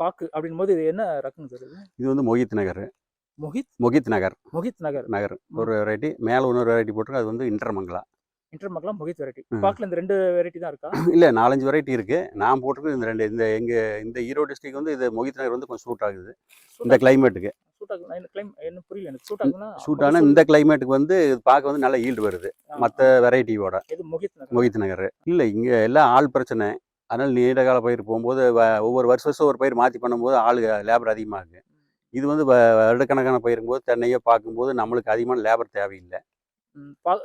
பாக்கு அப்படின் போது இது என்ன ரகம் சார் இது வந்து மொஹித் நகர். மொஹித்? மொஹித் நகர். மொஹித் நகர். நகர். ஒரு வெரைட்டி. மேலே இன்னொரு வெரைட்டி போட்டிருக்கு. அது வந்து இன்டர்மங்கலா. இன்டர்மக்லாம் மொஹித் வெரைட்டி. பாக்குல இந்த ரெண்டு வெரைட்டி தான் இருக்கா? இல்லை நாலஞ்சு வெரைட்டி இருக்குது நான் போட்டிருக்கு இந்த ரெண்டு. இந்த எங்கள் இந்த ஈரோடு டிஸ்ட்ரிக் வந்து இது மொஹித் நகர் வந்து கொஞ்சம் சூட் ஆகுது. இந்த கிளைமேட்டுக்கு சூட் ஆகும் இந்த கிளைமேட்டுக்கு வந்து பார்க்க வந்து நல்ல ஈல்டு வருது. மற்ற வெரைட்டியோட மொஹித் நகர். இல்லை இங்கே எல்லாம் ஆள் பிரச்சனை. அதனால் நீண்ட கால பயிர் போகும்போது ஒவ்வொரு வருஷ வருஷம் ஒரு பயிர் மாற்றி பண்ணும்போது ஆள் லேபர் அதிகமாகுது. இது வந்து வருடக்கணக்கான பயிருங்கும்போது தென்னையோ பார்க்கும்போது நம்மளுக்கு அதிகமான லேபர் தேவையில்லை.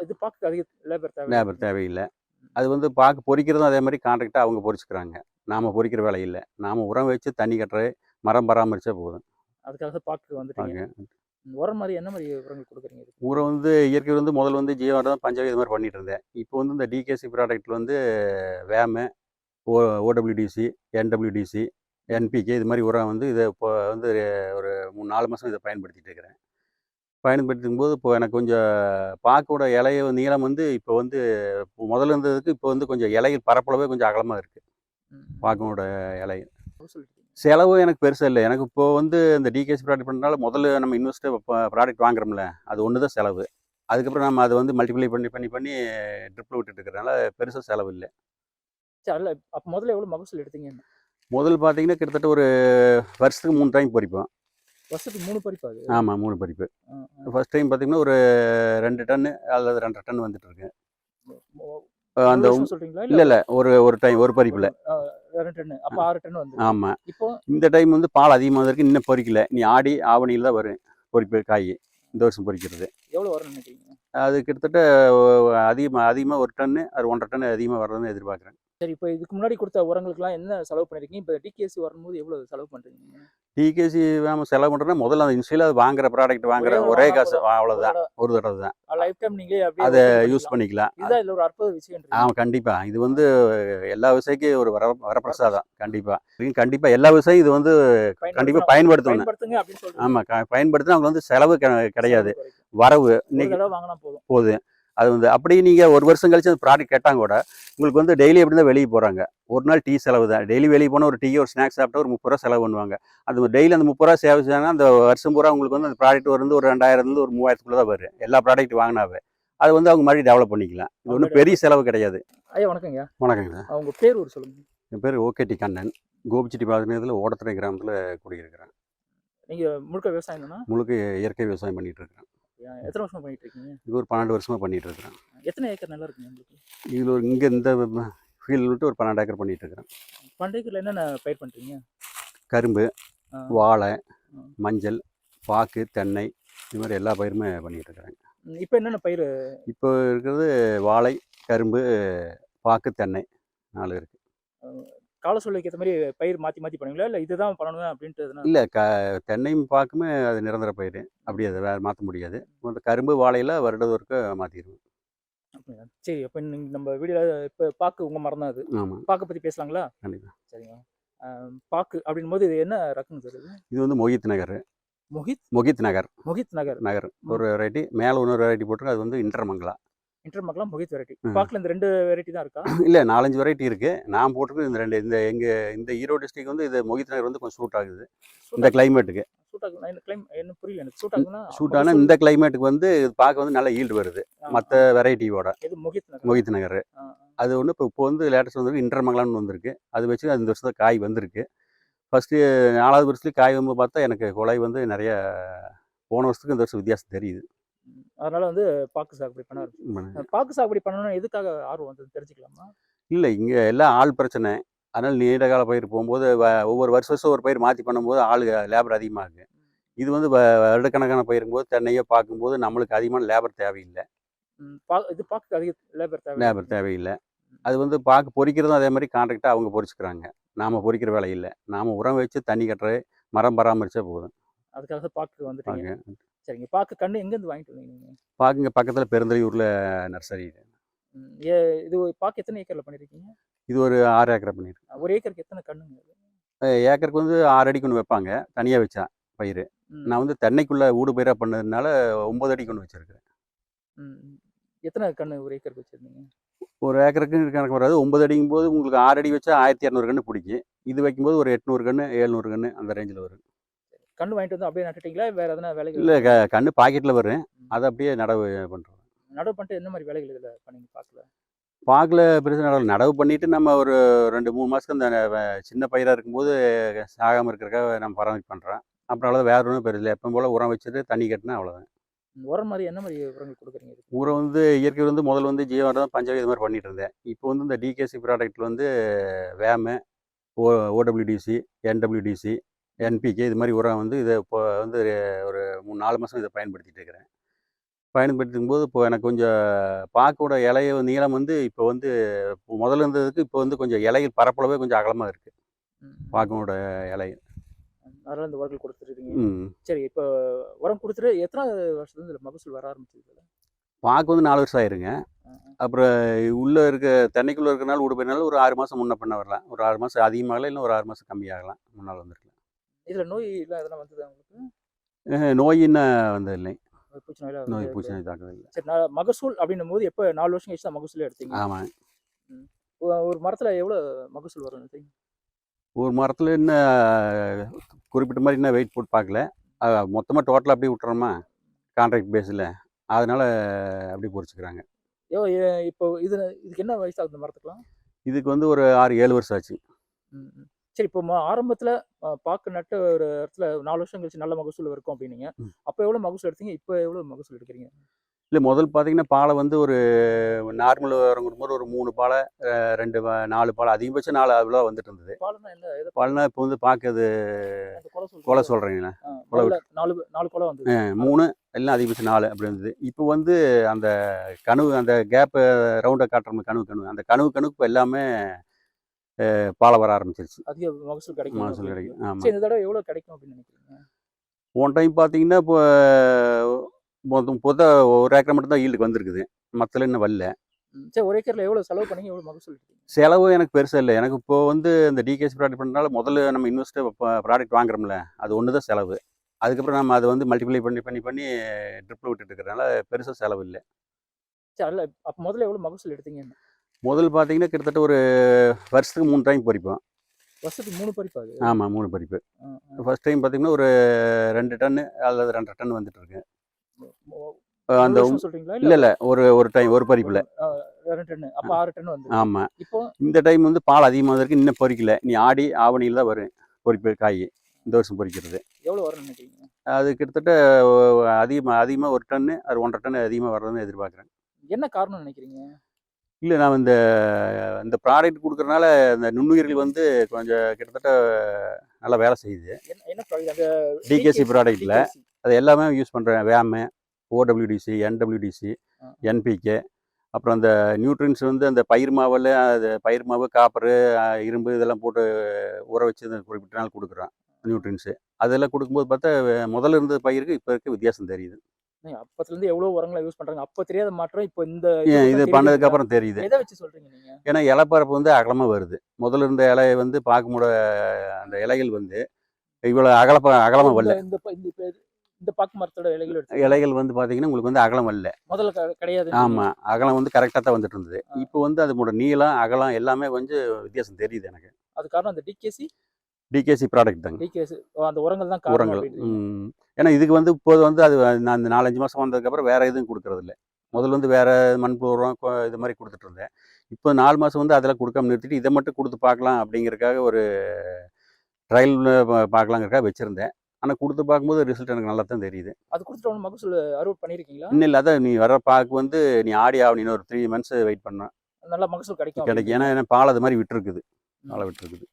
இது பாக்கு அதிக லேபர் தேவை லேபர் தேவையில்லை. அது வந்து பார்க்க பொறிக்கிறதும் அதே மாதிரி கான்ட்ராக்டாக அவங்க பொறிச்சுக்கிறாங்க. நாம் பொறிக்கிற வேலை இல்லை. நாம் உரம் வச்சு தண்ணி கட்டுறது மரம் பராமரிச்சா போதும். அதுக்காக பாக்கு. வந்துட்டீங்க உரம் மாதிரி என்ன மாதிரி உரங்கள் கொடுக்குறீங்க? உரம் வந்து இயற்கை வந்து முதல்ல வந்து ஜீவாரம் பஞ்சாபி இது மாதிரி பண்ணிட்டு இருந்தேன். இப்போ வந்து இந்த டிகேசி ப்ராடக்ட்டில் வந்து வேமு ஓ ஓடபிள்யூடிசி என்டபிள்யூடிசி என்பிகே இது மாதிரி உரம் வந்து இதை இப்போ வந்து ஒரு மூணு நாலு மாதம் இதை பயன்படுத்திட்டு இருக்கிறேன். பயன்படுத்தும் போது இப்போ எனக்கு கொஞ்சம் பாக்கோட இலைய நீளம் வந்து இப்போ வந்து முதல்ல இருந்ததுக்கு இப்போ வந்து கொஞ்சம் இலைகள் பரப்பளவே கொஞ்சம் அகலமாக இருக்குது பாக்கோட இலை. செலவு எனக்கு பெருசாக இல்லை. எனக்கு இப்போ வந்து இந்த டிகேசி ப்ராடக்ட் பண்ணுறதுனால முதல்ல நம்ம இன்வெஸ்ட் ப்ராடக்ட் வாங்குறோம்ல அது ஒன்று தான் செலவு. அதுக்கப்புறம் நம்ம அதை வந்து மல்டிப்ளை பண்ணி பண்ணி பண்ணி ட்ரிப்பில் விட்டுட்டு இருக்கிறனால பெருசாக செலவு இல்லை. சரி அல்ல அப்போ முதல்ல எவ்வளோ மகசூல் எடுத்தீங்க முதல் பார்த்தீங்கன்னா கிட்டத்தட்ட ஒரு வருஷத்துக்கு மூணு டைம் பறிப்போம். வருஷத்துக்கு மூணு பறிப்பா அது? ஆமாம் மூணு பறிப்பு. ஃபர்ஸ்ட் டைம் பார்த்தீங்கன்னா ஒரு ரெண்டு டன்னு அல்லது ரெண்டரை டன் வந்துட்டு இருக்கு. அந்த இல்லை இல்லை ஒரு ஒரு டைம் ஒரு பறிப்பில். ஆ, ரெண்டு டன் அப்போ ஆறு டன் வந்து ஆமாம் இப்போ? இந்த டைம் வந்து பால் அதிகமாக இருக்கு இன்னும் பொறிக்கல. நீ ஆடி ஆவணியில் தான் வரும் பொறிப்பு காய் இந்த வருஷம் பொறிக்கிறது. எவ்வளோ நினைக்கிறீங்க? அது கிட்டத்தட்ட அதிகமாக அதிகமாக ஒரு டன்னு அது ஒன்றரை டன் அதிகமாக வர்றதுன்னு எதிர்பார்க்குறேன். சரி இப்போ இதுக்கு முன்னாடி கொடுத்த உரங்களுக்குலாம் என்ன செலவு பண்ணிருக்கீங்க? இப்போ டிகேசி வரும்போது எவ்வளவு செலவு பண்றீங்க? நீங்க? டிகேசி நம்ம செலவு பண்ணுறோன்னா முதல்ல அந்த இன்ஸ்டியில் அது வாங்குற ப்ராடக்ட் வாங்குற ஒரே காசு. அவ்வளோதான் ஒரு தடவை. தான். லைஃப் டைம் நீங்களே அதை யூஸ் பண்ணிக்கலாம். இதுதான் இதுல ஒரு அற்புத விஷயம் ஆமாம் கண்டிப்பாக இது வந்து எல்லா விவசாயிக்கும் ஒரு வர வரப்பிரசாதம். கண்டிப்பாக கண்டிப்பாக எல்லா விவசாயியும் இது வந்து கண்டிப்பாக பயன்படுத்தணும். ஆமாம் க பயன்படுத்தினா அவங்க வந்து செலவு கிடையாது. வரவு இன்னைக்கு போதும். அது வந்து அப்படி நீங்கள் ஒரு வருஷம் கழிச்சு அந்த ப்ராடக்ட் கேட்டாங்க கூட உங்களுக்கு வந்து டெய்லி எப்படி தான் வெளியே போகிறாங்க ஒரு நாள் டீ செலவு தான். டெய்லி வெளியே போனால் ஒரு டீ ஒரு ஸ்நாக்ஸ் சாப்பிட்டா ஒரு முப்பது ரூபா செலவு பண்ணுவாங்க. அது டெய்லி அந்த முப்பது ரூபா சேவை செஞ்சாங்கன்னா அந்த வருஷம் பூரா உங்களுக்கு வந்து அந்த ப்ராடக்ட் வந்து ஒரு ரெண்டாயிரத்துலேருந்து ஒரு மூவாயிரத்துக்குள்ள தான் வரும். எல்லா ப்ராடக்ட் வாங்கினாவே. அது வந்து அவங்க மாதிரி டெவலப் பண்ணிக்கலாம். இது ஒன்றும் பெரிய செலவு கிடையாது. ஐயா வணக்கங்க வணக்கங்க அவங்க பேர் ஒரு சொல்லுங்க. என் பேர் ஓகேடி கண்ணன். கோபிச்செட்டி பாளையத்தில் ஓடத்துறை கிராமத்தில் குடியிருக்கிறேன். நீங்க முழுக்க விவசாயம் முழுக்க இயற்கை விவசாயம் பண்ணிட்டு இருக்கிறேன். எத்தனை வருஷமா பண்ணிட்டு இருக்கீங்க இது ஒரு பன்னெண்டு வருஷமாக பண்ணிட்டு இருக்கிறேன் எத்தனை ஏக்கர் நிலம் இருக்குங்க உங்களுக்கு? இதில் ஒரு இங்கே இந்த ஃபீல்டு விட்டு ஒரு பன்னெண்டு ஏக்கர் பண்ணிட்டு இருக்கிறேன் பண்டைக்குள்ள என்னென்ன பயிர் பண்றீங்க கரும்பு. வாழை. மஞ்சள் பாக்கு தென்னை இது மாதிரி எல்லா பயிருமே பண்ணிட்டு இருக்கிறேன் ம், இப்போ என்னென்ன பயிர்? இப்போ இருக்கிறது வாழை கரும்பு பாக்கு தென்னை நாலு இருக்கு. கால சூழ்நிலைக்கு ஏற்ற மாதிரி பயிர் மாத்தி மாத்தி பண்ணுவீங்களா? இல்ல இதுதான் பண்ணணும் அப்படின்ட்டு இல்லை க தென்னையும் பாக்குமே அது நிரந்தர பயிர். அப்படி அதை வேறு மாற்ற முடியாது. கரும்பு வாழையில் வருடதொருக்க மாற்றிடுவோம்? சரி அப்போ நம்ம வீடியோல இப்போ பாக்கு உங்க மரம் தான் அது. ஆமாம் பாக்கு பத்தி பேசலாங்களா? கண்டிப்பாக சரிங்க. பாக்கு அப்படின் போது இது என்ன ரகம் சார் இது? வந்து மொஹித் நகர். மொஹித்? மொஹித் நகர். மொஹித் நகர். நகர். ஒரு வெரைட்டி மேலே இன்னொரு வெரைட்டி போட்டிருக்கு. அது வந்து இன்டர்மக்லாம் மொஹித் வெரைட்டி. பாக்குல இந்த ரெண்டு வெரைட்டி தான் இருக்கா? இல்லை நாலஞ்சு வெரைட்டி இருக்குது நான் போட்டிருக்கு இந்த ரெண்டு. இந்த எங்கள் இந்த ஈரோடு டிஸ்ட்ரிக் வந்து இது மொஹித் நகர் வந்து கொஞ்சம் சூட் ஆகுது. இந்த கிளைமேட்டுக்கு சூட் ஆகும் இந்த கிளைமேட்டுக்கு வந்து பார்க்க வந்து நல்ல ஈல்டு வருது. மற்ற வெரைட்டியோட மொஹித் நகர். அது ஒன்று இப்போ இப்போ வந்து லேட்டஸ்ட் வந்து இன்டர்மங்கலான்னு வந்திருக்கு அது வச்சு அந்த வருஷம் காய் வந்திருக்கு. ஃபஸ்ட்டு நாலாவது வருஷத்துலேயும் காய் வந்து பார்த்தா எனக்கு குலை வந்து நிறைய போன வருஷத்துக்கு இந்த வருஷம் வித்தியாசம் தெரியுது. அதனால வந்து பாக்கு சாகுபடி பண்ண ஆரம்பிச்சேன் பாக்கு சாகுபடி பண்ணணும்னு எதுக்காக ஆர்வம் வந்து தெரிஞ்சுக்கலாமா? இல்லை இங்கே எல்லாம் ஆள் பிரச்சனை. அதனால் நீண்ட கால பயிர் போகும்போது ஒவ்வொரு வருஷ வருஷம் ஒரு பயிர் மாற்றி பண்ணும்போது ஆள் லேபர் அதிகமாகுது. இது வந்து வருடக்கணக்கான பயிருங்கும்போது தென்னையோ பார்க்கும்போது நம்மளுக்கு அதிகமான லேபர் தேவையில்லை. இது பாக்கு அதிக லேபர் தேவை லேபர் தேவையில்லை. அது வந்து பார்க்க பொறிக்கிறதும் அதே மாதிரி கான்ட்ராக்டாக அவங்க பொறிச்சுக்கிறாங்க. நாம் பொறிக்கிற வேலை இல்லை. நாம் உரம் வச்சு தண்ணி கட்டுறது மரம் பராமரிச்சா போதும். அதுக்காக வந்துட்டீங்க. பாருங்க சரிங்க பாக்கு கண்ணு எங்க இருந்து வாங்கிட்டு வந்தீங்க நீங்க? பாக்குங்க பக்கத்தில் பெருந்தலையூரில் நர்சரி ஏ இது ஒரு பாக்கு எத்தனை ஏக்கர்ல பண்ணிருக்கீங்க? இது ஒரு ஆறு ஏக்கரை பண்ணியிருக்கேன் ஒரு ஏக்கருக்கு எத்தனை கண்ணுங்க ஏக்கருக்கு வந்து ஆறு அடிக்கு ஒன்று வைப்பாங்க தனியாக வச்சா பயிர். நான் வந்து தென்னைக்குள்ளே ஊடு பயிராக பண்ணதுனால ஒம்பது அடிக்கு ஒன்று ம். எத்தனை கன்று ஒரு ஏக்கருக்கு வச்சிருந்தீங்க? ஒரு ஏக்கருக்கு கணக்கு வராது ஒன்பது அடிக்கும் போது உங்களுக்கு ஆறு அடி வச்சா ஆயிரத்தி இரநூறு கன்று பிடிக்கும். இது வைக்கும்போது ஒரு எட்நூறு கன்று எழுநூறு கன்று அந்த ரேஞ்சில் வரும். கன்று வாங்கிட்டு வந்து அப்படியே நட்டுட்டீங்களா? வேற எதனா வேலைகள் இல்லை க கன்று பாக்கெட்டில் வரும் அதை அப்படியே நடவு பண்ணுறோம் நடவு பண்ணிட்டு என்ன மாதிரி வேலைகள் இதில் பண்ணீங்க பார்க்கல பாக்கில் பெருசு நடவு நடவு பண்ணிட்டு நம்ம ஒரு ரெண்டு மூணு மாதத்துக்கு அந்த சின்ன பயிராக இருக்கும்போது சாகாமல் இருக்கிறக்காக நம்ம பராமரிப்பு பண்ணுறோம் அப்புறம் அவ்வளோதான் வேறு ஒன்றும் பெருசில்லை எப்பவும் போல் உரம் வச்சுட்டு தண்ணி கட்டினா அவ்வளோதான் உரம் மாதிரி என்ன மாதிரி உரங்கள் கொடுக்குறீங்க? உரம் வந்து இயற்கை வந்து முதல்ல வந்து ஜீவாரம் தான் பஞ்சாபி இது மாதிரி பண்ணிட்டு இருந்தேன். இப்போ வந்து இந்த டிகேசி ப்ராடக்ட்டில் வந்து வேமு ஓ ஓடபிள்யூடிசி என்டபிள்யூடிசி என்பிகே இது மாதிரி உரம் வந்து இதை இப்போ வந்து ஒரு மூணு நாலு மாதம் இதை பயன்படுத்திட்டு இருக்கிறேன். பயன்படுத்தும் போது இப்போ எனக்கு கொஞ்சம் பாக்கோட இலைய நீளம் வந்து இப்போ வந்து முதல்ல இருந்ததுக்கு இப்போ வந்து கொஞ்சம் இலைகள் பரப்பளவே கொஞ்சம் அகலமாக இருக்குது. பாக்கோட இலை. அதனால இந்த உரங்கள் கொடுத்துருக்கீங்க. ம். சரி இப்போ உரம் கொடுத்துட்டு எத்தனை வருஷத்துல மகசூல் வர ஆரம்பிச்சது? பாக்கு வந்து நாலு வருஷம் ஆயிருங்க. அப்புறம் உள்ளே இருக்க தென்னைக்குள்ளே இருக்கிறனால விடு போயிருந்தாலும் ஒரு ஆறு மாதம் முன்ன பண்ண வரலாம். ஒரு ஆறு மாதம் அதிகமாகலாம் இல்லை ஒரு ஆறு மாதம் கம்மியாகலாம். முன்னால் வந்துருக்கலாம் இதுல நோய் எல்லாம் எதனா வந்தது உங்களுக்கு? அஹ் நோயின்னு வந்தது இல்லை. நோய் வந்து- பூச்சி நோய் தாக்குதல் இல்லை. சரி நான் மகசூல் அப்படின்னும் போது எப்போ நாலு வருஷம் கழிச்சு தான் மகசூலே எடுத்தீங்க? ஆமாம் ஒரு மரத்துல எவ்வளவு மகசூல் வரும்? ஒரு மரத்தில் இன்னும் குறிப்பிட்ட மாதிரி இன்னும் வெயிட் போட்டு பார்க்கல. மொத்தமாக டோட்டலாக அப்படியே விட்டுறோமா? கான்ட்ராக்ட் பேஸில் அதனால் அப்படி பொறிச்சுக்கிறாங்க. ஐயோ இப்போ இது இதுக்கு என்ன வயசு ஆகுது இந்த மரத்துக்குலாம் இதுக்கு வந்து ஒரு ஆறு ஏழு வருஷம் ஆச்சு. சரி இப்போ ஆரம்பத்துல பாக்கு நட்டு ஒரு இடத்துல நாலு வருஷம் கழிச்சு நல்ல மகசூல் இருக்கும் அப்படின்னீங்க. அப்போ எவ்வளவு மகசூல் எடுத்தீங்க? இப்போ எவ்வளவு மகசூல் எடுக்கிறீங்க? இல்லை முதல் பார்த்தீங்கன்னா பாலை வந்து ஒரு நார்மல் வரங்கிற போது ஒரு மூணு பாலை ரெண்டு நாலு பாலை அதிகபட்சம் நாலு அவ்வளோ வந்துட்டு இருந்தது. பால்னா இப்போ வந்து பார்க்கறது கொலை சொல்கிறீங்களா கொலை நாலு நாலு கொலை வந்தது. மூணு எல்லாம் அதிகபட்சம் நாலு அப்படி இருந்தது. இப்போ வந்து அந்த கனவு அந்த கேப்பு ரவுண்டை காட்டுற கனவு கனவு அந்த கனவு கணுக்கு இப்போ எல்லாமே பாலை வர ஆரம்பிச்சிருச்சு. அதிக மகசூல் கிடைக்கும் மகசூல். கிடைக்கும். ஆமாம் இந்த தடவை எவ்வளவு கிடைக்கும் அப்படின்னு நினைக்கிறீங்க? போன டைம் பார்த்தீங்கன்னா இப்போ பொத ஒரு ஏக்கர் மட்டும் தான் ஈல்டுக்கு வந்திருக்குது. மற்றல இன்னும் வரல. சரி ஒரு ஏக்கர்ல எவ்வளவு செலவு பண்ணீங்க எவ்வளவு மகசூல் செலவு எனக்கு பெருசாக இல்லை. எனக்கு இப்போ வந்து இந்த டிகேசி ப்ராடக்ட் பண்ணுறதுனால முதல்ல நம்ம இன்வெஸ்ட் ப்ராடக்ட் வாங்குறோம்ல அது ஒன்று தான் செலவு. அதுக்கப்புறம் நம்ம அதை வந்து மல்டிப்ளை பண்ணி பண்ணி பண்ணி ட்ரிப்பில் விட்டுட்டு இருக்கிறனால பெருசாக செலவு இல்லை. சரி அல்ல அப்ப முதல்ல எவ்வளவு மகசூல் எடுத்தீங்க முதல் பார்த்தீங்கன்னா கிட்டத்தட்ட ஒரு வருஷத்துக்கு மூணு டைம் பறிப்போம் வருஷத்துக்கு மூணு பறிப்பு ஆமாம் மூணு பறிப்பு. ஃபர்ஸ்ட் டைம் பார்த்தீங்கன்னா ஒரு ரெண்டு டன்னு அல்லது ரெண்டரை டன் வந்துட்டு இருக்கு. அந்த இல்லை இல்லை ஒரு ஒரு டைம் ஒரு பறிப்பில். ஆ, ரெண்டு டன் அப்ப ஆறு டன் வந்து. ஆமாம் இப்போ இந்த டைம் வந்து பால் அதிகமாக இருக்கு இன்னும் பொறிக்கல. நீ ஆடி ஆவணியில் தான் வரும் பொறிப்பு காய் இந்த வருஷம் பொறிக்கிறது. வரும்னு நினைக்கிறீங்க? அது கிட்டத்தட்ட அதிகமாக அதிகமாக ஒரு டன்னு அது ஒன்றரை டன் அதிகமாக வர்றதுன்னு எதிர்பார்க்குறேன். என்ன காரணம் நினைக்கிறீங்க? இல்லை நான் இந்த இந்த ப்ராடக்ட் கொடுக்குறனால இந்த நுண்ணுயிர்கள் வந்து கொஞ்சம் கிட்டத்தட்ட நல்லா வேலை செய்யுது. டிகேசி ப்ராடக்ட்டில் DKC. அது எல்லாமே யூஸ் பண்ணுறேன் வேமு ஓடபிள்யூடிசி என்டபிள்யூடிசி. என்பிகே அப்புறம் அந்த நியூட்ரியன்ஸ் வந்து அந்த பயிர் மாவில் அது பயிர் மாவு காப்பரு இரும்பு இதெல்லாம் போட்டு ஊற வச்சு குறிப்பிட்ட நாள் கொடுக்குறோம் நியூட்ரியன்ஸு அதெல்லாம் கொடுக்கும்போது பார்த்தா முதல்ல இருந்த பயிருக்கு இப்போ இருக்க வித்தியாசம் தெரியுது. நீங்க அப்பத்துல இருந்து எவ்வளவு உரங்களை யூஸ் பண்றாங்க? அப்ப தெரியாத மாற்றம் இப்போ இந்த இது தெரியுது பண்ணதுக்கு இல்லையா? அப்புறம் தெரியுது. எதை வச்சு சொல்றீங்க நீங்க? ஏன்னா இலைப்பரப்பு வந்து அகலமாக வருது. முதல்ல இருந்த இலையை வந்து பார்க்கும்போது அந்த இலைகள் வந்து இவ்வளோ அகலப்ப அகலமாக வரல. இந்த- இந்த பாக்கு மரத்தோட இலைகள் இலைகள் வந்து பார்த்தீங்கன்னா உங்களுக்கு வந்து அகலம் வரல. முதல்ல கிடையாது. ஆமாம் அகலம் வந்து கரெக்டாக தான் வந்துட்டு இருந்தது. இப்போ வந்து அதோட நீளம் அகலம் எல்லாமே கொஞ்சம் வித்தியாசம் தெரியுது எனக்கு. அது காரணம் அந்த T K C T K C product தாங்க. டிகேசி அந்த உரங்கள் தான் உரங்கள். ஏன்னா இதுக்கு வந்து இப்போது வந்து அது நான் அந்த நாலஞ்சு மாதம் வந்ததுக்கப்புறம் வேறு எதுவும் கொடுக்கறது இல்ல. முதல்ல வந்து வேறு மண்புழு உரம் இது மாதிரி கொடுத்துட்டு இருந்தேன். இப்போ நாலு மாதம் வந்து அதெல்லாம் கொடுக்காம நிறுத்திட்டு இதை மட்டும் கொடுத்து பார்க்கலாம் அப்படிங்கிறதுக்காக ஒரு ட்ரையல் பார்க்கலாங்கிறக்காக வச்சுருந்தேன். ஆனால் கொடுத்து பார்க்கும்போது ரிசல்ட் எனக்கு நல்லா தான் தெரியுது. அது கொடுத்துட்டு மகசூல் அறுவடை பண்ணிருக்கீங்களா? இன்னும் இல்லை. அதான் நீ வர பாக்கு வந்து நீ ஆடி ஆகணும். ஒரு த்ரீ மந்த்ஸ் வெயிட் பண்ண நல்ல மகசூல் கிடைக்கும் கிடைக்கும். ஏன்னா ஏன்னா பால் அது மாதிரி விட்டுருக்குது. பாலை விட்டுருக்குது.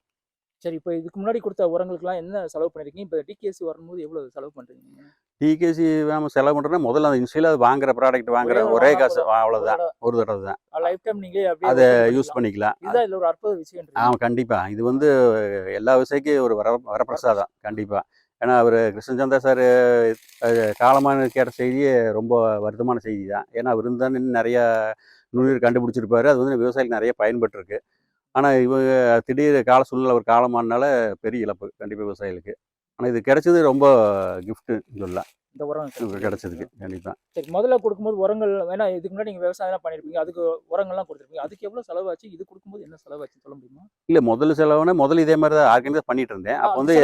சரி இப்போ இதுக்கு முன்னாடி கொடுத்த உரங்களுக்குலாம் என்ன செலவு பண்ணிருக்கீங்க? இப்போ டிகேசி வரும்போது எவ்வளவு செலவு பண்றீங்க? நீங்க? டிகேசி வேம செலவு பண்ணுறேன்னா முதல்ல அந்த இன்ஸ்டியில் அது வாங்குற ப்ராடக்ட் வாங்குற ஒரே காசு. அவ்வளோதான் ஒரு தடவை தான். லைஃப் டைம் நீங்களே அதை. யூஸ் பண்ணிக்கலாம். இதுதான் இதுல ஒரு அற்புத விஷயம் ஆமாம் கண்டிப்பாக இது வந்து எல்லா விவசாயிக்கும் ஒரு வர வரப்பிரசாதம் கண்டிப்பாக ஏன்னா அவர் கிருஷ்ணச்சந்தா சார் காலமான கேட்ட செய்தியே ரொம்ப வருத்தமான செய்தி தான். ஏன்னா அவர் இருந்தால் நிறையா நுண்ணுயிர் கண்டுபிடிச்சிருப்பாரு. அது வந்து விவசாயிகளுக்கு நிறைய பயன்பட்டுருக்கு ஆனால் இவங்க திடீர் கால சூழ்நிலை அவர் காலமானால பெரிய இழப்பு கண்டிப்பாக விவசாயிகளுக்கு. ஆனால் இது கிடைச்சது ரொம்ப கிஃப்ட்டு சொல்லலாம் இந்த உரம் கிடைச்சது. கிடச்சதுக்கு கண்டிப்பாக சரி முதல்ல கொடுக்கும்போது உரங்கள் வேணா இதுக்கு முன்னாடி நீங்க விவசாயம் பண்ணிருப்பீங்க. அதுக்கு உரங்கள்லாம் கொடுத்துருப்பீங்க. அதுக்கு எவ்வளவு செலவாச்சு? இது கொடுக்கும்போது என்ன செலவாச்சுன்னு சொல்ல முடியுமா? இல்லை முதல்ல செலவுனா முதல்ல இதே மாதிரி தான் ஆர்கனைஸ் பண்ணிட்டு இருந்தேன். அப்போ வந்து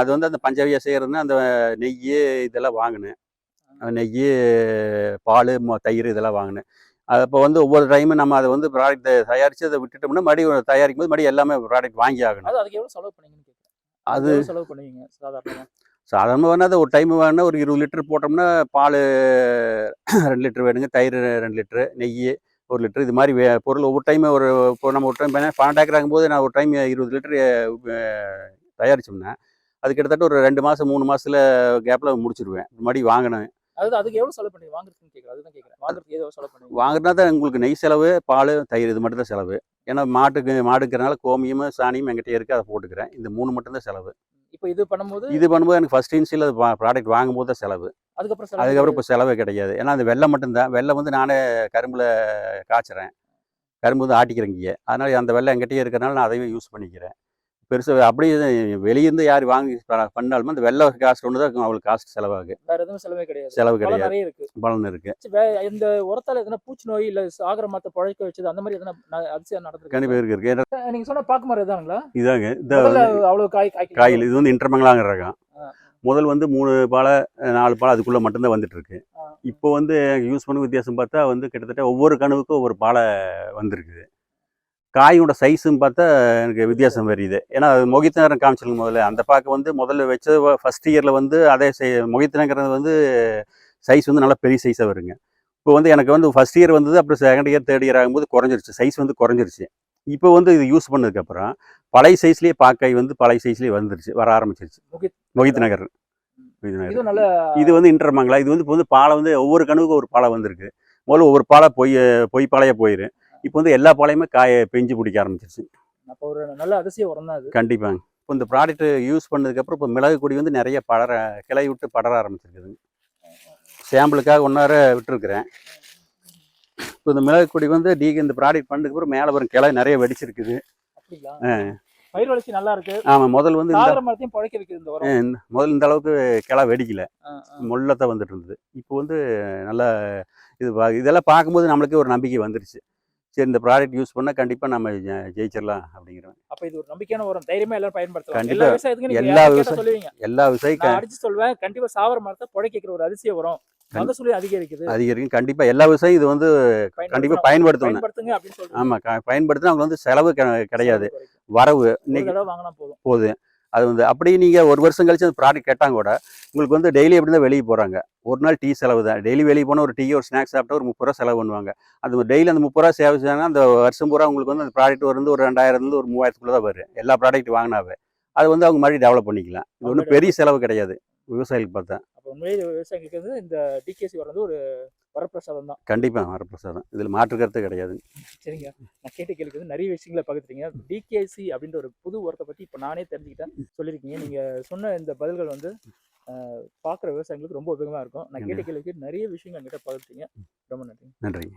அது வந்து அந்த பஞ்சவியா செய்கிறதுனா அந்த நெய் இதெல்லாம் வாங்கினேன். நெய் பால் தயிர் இதெல்லாம் வாங்கினேன். அது அப்போ வந்து ஒவ்வொரு டைமும் நம்ம அதை வந்து ப்ராடக்ட் தயாரித்து அதை விட்டுட்டோம்னா மறுபடியும் தயாரிக்கும் போது மறுபடியும் எல்லாமே ப்ராடக்ட் வாங்கி ஆகணும். அது அதுக்கு எவ்வளவு செலவு கேட்குறேன் அது செலவு பண்ணுவீங்க சாதாரணமா? சாதாரணமாக வேணா அது ஒரு டைம் வேணா ஒரு இருபது லிட்டர் போட்டோம்னா பால் ரெண்டு லிட்டர் வேணுங்க தயிர் ரெண்டு லிட்டரு நெய் ஒரு லிட்டர் இது மாதிரி பொருள் ஒவ்வொரு டைம் ஒரு இப்போ நம்ம ஒரு டைம் பன்னெண்டு ஏக்கர் ஆகும்போது நான் ஒரு டைம் இருபது லிட்டர் தயாரிச்சோம்னா அது கிட்டத்தட்ட ஒரு ரெண்டு மாதம் மூணு மாதத்துல கேப்பில் முடிச்சிருவேன். மறுபடியும் வாங்கினேன் அதாவது அதுக்கு எவ்வளவு செலவு பண்ணீங்க? வாங்குறதுன்னு கேட்குறேன் அதுதான் கேட்குறேன் வாங்குறதுக்கு எவ்வளவு செலவு பண்ணுவீங்க வாங்கினா தான் உங்களுக்கு நெய் செலவு பால் தயிர் இது மட்டும் தான் செலவு. ஏன்னா மாட்டுக்கு மாடுக்கிறனால கோமியம் சாணியும் எங்கிட்ட இருக்குது அதை போட்டுக்கிறேன். இந்த மூணு மட்டும் தான் செலவு. இப்போ இது பண்ணும்போது இது பண்ணும்போது எனக்கு ஃபர்ஸ்ட் இன்சியில் அது ப்ராடக்ட் வாங்கும்போது தான் செலவு. அதுக்கப்புறம் அதுக்கப்புறம் இப்போ செலவே கிடையாது. ஏன்னா அந்த வெள்ளம் மட்டும்தான் வெள்ளம் வந்து நானே கரும்பில் காய்ச்சுறேன். கரும்பு வந்து ஆட்டிக்கிறேங்க அதனால் அந்த வெள்ளம் எங்கிட்டயே இருக்கிறனால நான் அதையும் யூஸ் பண்ணிக்கிறேன். பெருசாக அப்படியே வெளியிருந்து யார் வாங்கி பண்ணாலும் அந்த வெள்ளை காஸ்ட் ஒன்று தான் அவங்களுக்கு காஸ்ட் செலவாகு. வேற எதுவும் செலவே கிடையாது. செலவு கிடையாது. நிறைய இருக்கு. பலன் வே- இந்த உரத்தால எதனா பூச்சி நோய் இல்ல சாகர மரத்தை பழைக்க வச்சது அந்த மாதிரி எதனா அதிசயம் நடந்திருக்கு? கண்டிப்பாக இருக்கு இருக்கு. நீங்க சொன்ன பாக்கு மரம் இதானுங்களா? இதாங்க. அவ்வளவு காய் காய்க்கும் காயில் இது வந்து இன்டர்மங்கலாங்கிற ரகம். முதல் வந்து மூணு பாலை நாலு பாலை அதுக்குள்ளே மட்டும்தான் வந்துட்டு இருக்கு. இப்போ வந்து யூஸ் பண்ண வித்தியாசம் பார்த்தா வந்து கிட்டத்தட்ட ஒவ்வொரு கணுவுக்கும் ஒவ்வொரு பாலை வந்திருக்குது. காயோட சைஸும் பார்த்தா எனக்கு வித்தியாசம் தெரியுது ஏன்னா அது மொகித்தனரம் காமிச்சிருங்க முதல்ல. அந்த பாக்கு வந்து முதல்ல வச்ச ஃபர்ஸ்ட் இயரில் வந்து அதே மொகித்தனங்கிறது வந்து சைஸ் வந்து நல்லா பெரிய சைஸாக வருங்க. இப்போ வந்து எனக்கு வந்து ஃபர்ஸ்ட் இயர் வந்தது அப்புறம் செகண்ட் இயர் தேர்ட் இயர் ஆகும்போது குறைஞ்சிருச்சு. சைஸ் வந்து குறைஞ்சிருச்சு. இப்போ வந்து இது யூஸ் பண்ணதுக்கப்புறம் பழைய சைஸ்லேயே பாக்காய் வந்து பழைய சைஸ்லேயே வந்துருச்சு வர ஆரம்பிச்சிருச்சு. மொகித் நகர். இது வந்து இன்டர்மங்களா இது வந்து இப்போ வந்து பாலை வந்து ஒவ்வொரு கணுவுக்கும் ஒரு பாலை வந்திருக்கு. முதல்ல ஒவ்வொரு பாலை பொய் பொய் பாலையாக போயிரு. இப்போ வந்து எல்லா பாலையுமே காய பெஞ்சு பிடிக்க ஆரம்பிச்சிருச்சு. அப்ப ஒரு நல்ல அதிசய உரம் தான் அது. கண்டிப்பாங்க. இப்போ இந்த ப்ராடக்ட் யூஸ் பண்ணதுக்கப்புறம் இப்போ மிளகு கொடி வந்து நிறைய படர கிளை விட்டு படர ஆரம்பிச்சிருக்குதுங்க சாம்பிளுக்காக ஒன்றார விட்டுருக்குறேன். இப்போ இந்த மிளகு கொடி வந்து டீ இந்த ப்ராடக்ட் பண்ணதுக்கப்புறம் மேலே வரும் கிளை நிறைய வெடிச்சிருக்குது. பயிர் வளர்ச்சி நல்லா இருக்கு. ஆமாம் முதல் வந்து இந்த வைக்குது இந்த அளவுக்கு கிளை வெடிக்கல. முள்ளத்தை வந்துட்டு இருந்தது. இப்போ வந்து நல்லா இது இதெல்லாம் பார்க்கும்போது நம்மளுக்கே ஒரு நம்பிக்கை வந்துருச்சு. சரி இந்த ப்ராடக்ட் யூஸ் பண்ணால் கண்டிப்பாக நம்ம ஜெயிச்சிடலாம் அப்படிங்கிறோம் அப்ப இது ஒரு நம்பிக்கையான உரம். தைரியமா எல்லாரும் பயன்படுத்தலாம். கண்டிப்பா. எல்லா நீங்க எல்லா யாரை கேட்டா விவசாய- சொல்லுவீங்க? எல்லா விவசாயி நான் அடிச்சு சொல்வேன் கண்டிப்பா சாவர மரத்தை புழைக்கிற ஒரு அதிசய உரம். மகசூலி அதிகரிக்குது. அதிகரிக்கும். கண்டிப்பாக எல்லா விவசாயியும் இது வந்து கண்டிப்பாக பயன்படுத்தணும். ஆமாம் பயன்படுத்தினா அவங்க வந்து செலவு கிடை- கிடையாது. வரவு இன்னைக்கு போதும். போகுது அது வந்து அப்படி நீங்கள் ஒரு வருஷம் கழிச்சு அந்த ப்ராடக்ட் கேட்டாங்க கூட உங்களுக்கு வந்து டெய்லி எப்படி தான் வெளியே போகிறாங்க ஒரு நாள் டீ செலவு தான். டெய்லி வெளியே போனால் ஒரு டீ ஒரு ஸ்நாக்ஸ் சாப்பிட்டா ஒரு முப்பது ரூபா செலவு பண்ணுவாங்க அது டெய்லி அந்த முப்பது ரூபா சேவை செய்யணும் அந்த வருஷம் பூரா உங்களுக்கு வந்து அந்த ப்ராடக்ட் வந்து ஒரு ரெண்டாயிரம்லேருந்து ஒரு மூவாயிரத்துக்குள்ள தான் வரும். எல்லா ப்ராடக்ட் வாங்கினாவே. அது வந்து அவங்க மறுபடியும் டெவலப் பண்ணிக்கலாம். இது ஒன்றும் பெரிய செலவு கிடையாது. விவசாயிகளுக்கு பார்த்தா. உண்மையிலே விவசாயிகளுக்கு வந்து இந்த டிகேசி வர்றது ஒரு வரப்பிரசாதம் தான். கண்டிப்பாக வரப்பிரசாதம். இதில் மாற்று கருத்து கிடையாது. சரிங்க. நான் கேட்ட கேள்விக்கு வந்து நிறைய விஷயங்களை பகிர்ந்தீங்க டிகேசி அப்படின்ற ஒரு புது உரத்தை பத்தி இப்போ நானே தெரிஞ்சுக்கிட்டேன் சொல்லியிருக்கீங்க. நீங்க சொன்ன இந்த பதில்கள் வந்து பார்க்குற விவசாயிகளுக்கு ரொம்ப உபயோகமா இருக்கும். நான் கேட்ட கேள்விக்கு நிறைய விஷயங்கள் என்கிட்ட பகிர்ந்தீங்க ரொம்ப நன்றி நன்றி